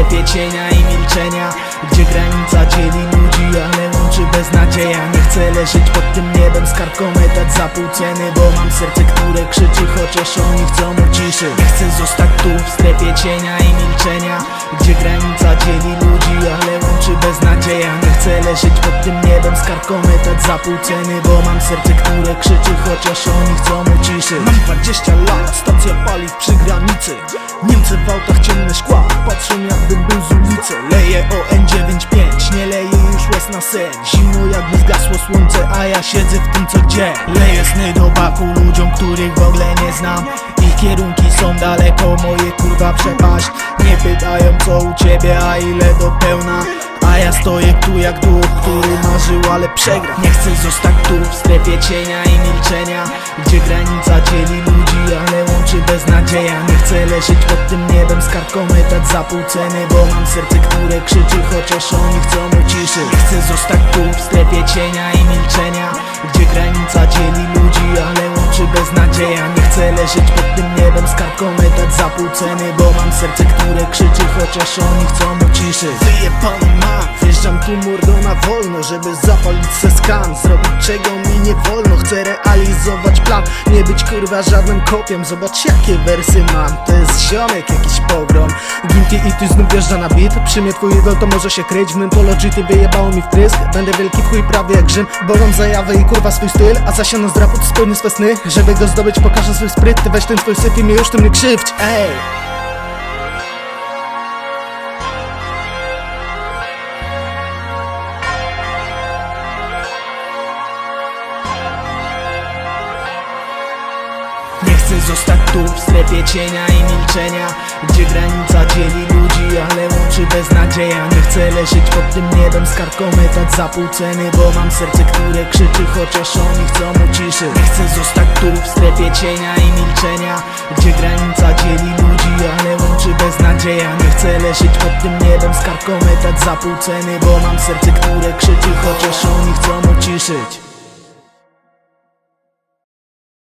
strefie cienia i milczenia Gdzie granica dzieli ludzi, ale łączy beznadzieja. Nie chcę leżeć pod tym niebem, skarkometać za pół ceny Bo mam serce, które krzyczy, chociaż oni chcą uciszy Nie chcę zostać tu w strefie cienia i milczenia Gdzie granica dzieli ludzi, ale łączy beznadzieja. Nie chcę leżeć pod tym niebem, skarkometać za pół ceny Bo mam serce, które krzyczy, chociaż oni chcą uciszyć Mam 20 lat, stacja paliw przy z ulicy Leję o N95, nie leję już łez na sen. Zimno jakby zgasło słońce, a ja siedzę w tym co gdzie Leję sny do baku ludziom, których w ogóle nie znam. Ich kierunki są daleko, moje kurwa przepaść. Nie pytają co u ciebie, a ile do pełna. A ja stoję tu jak duch, który marzył, ale przegra. Nie chcę zostać tu w strefie cienia i milczenia Gdzie granica dzieli ludzi, ale łączy beznadzieja. Nie chcę leżeć pod tym niebem, skarkometać za pół ceny Bo mam serce, które krzyczy, chociaż oni chcą uciszyć. Nie chcę zostać tu w strefie cienia i milczenia Gdzie granica dzieli ludzi, ale łączy beznadzieja. Nie chcę leżeć pod tym niebem, skarkometać za pół ceny Bo mam serce, które krzyczy, chociaż oni chcą uciszyć. Wyjebany mam, wjeżdżam tu mordo na wolno Żeby zapalić se skan, zrobić czego mi nie wolno Chcę realizować plan, nie być kurwa żadnym kopiem. Zobacz jakie wersy mam, to jest ziomek jakiś pogrom. Ginty i ty znów wjeżdża na beat. Przy mnie twój to może się kryć W mym polo GT wyjebało mi wtrysk Będę wielki w chuj prawie jak Rzym Bo mam zajawę i kurwa swój styl. A zasiano z rapu spełnię swe sny. Żeby go zdobyć pokażę swój spryt. Ty weź ten twój syf i już tym nie krzywdź. Ej chcę zostać tu w strefie cienia i milczenia Gdzie granica dzieli ludzi, ale łączy beznadzieja. Nie chcę leżeć pod tym niebem, skarkometać za pół ceny Bo mam serce, które krzyczy, chociaż oni chcą uciszyć Nie chcę zostać tu w strefie cienia i milczenia Gdzie granica dzieli ludzi, ale łączy beznadzieja. Nie chcę leżeć pod tym niebem, skarkometać za pół ceny Bo mam serce, które krzyczy, chociaż oni chcą uciszyć